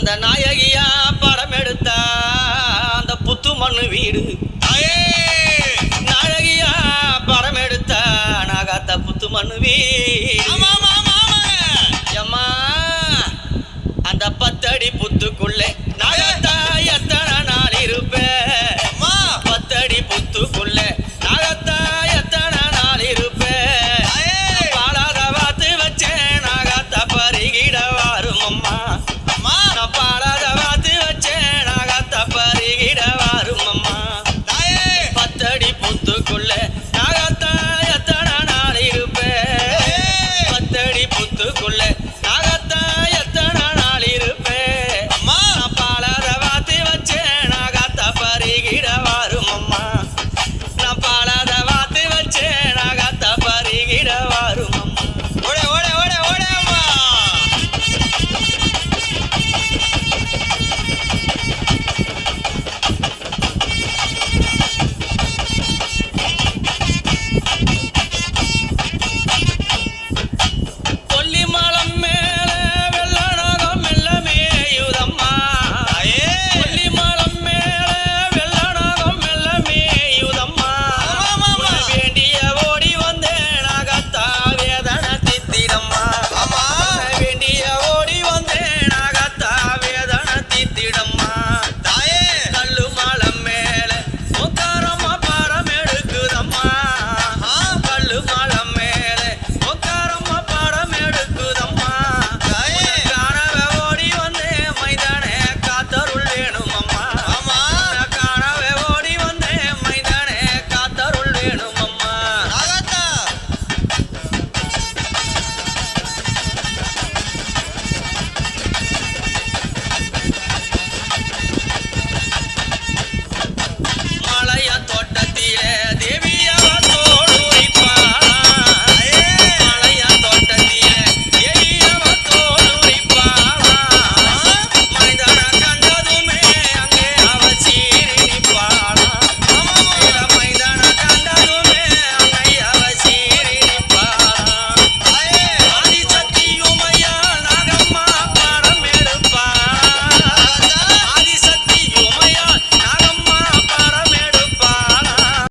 அந்த நாயகியா படம் எடுத்தா அந்த புத்து மண்ணு வீடு நாயகியா படம் எடுத்தா நாகாத்த புத்து மண்ணு வீடு அந்த பத்தடி புத்துக்குள்ளே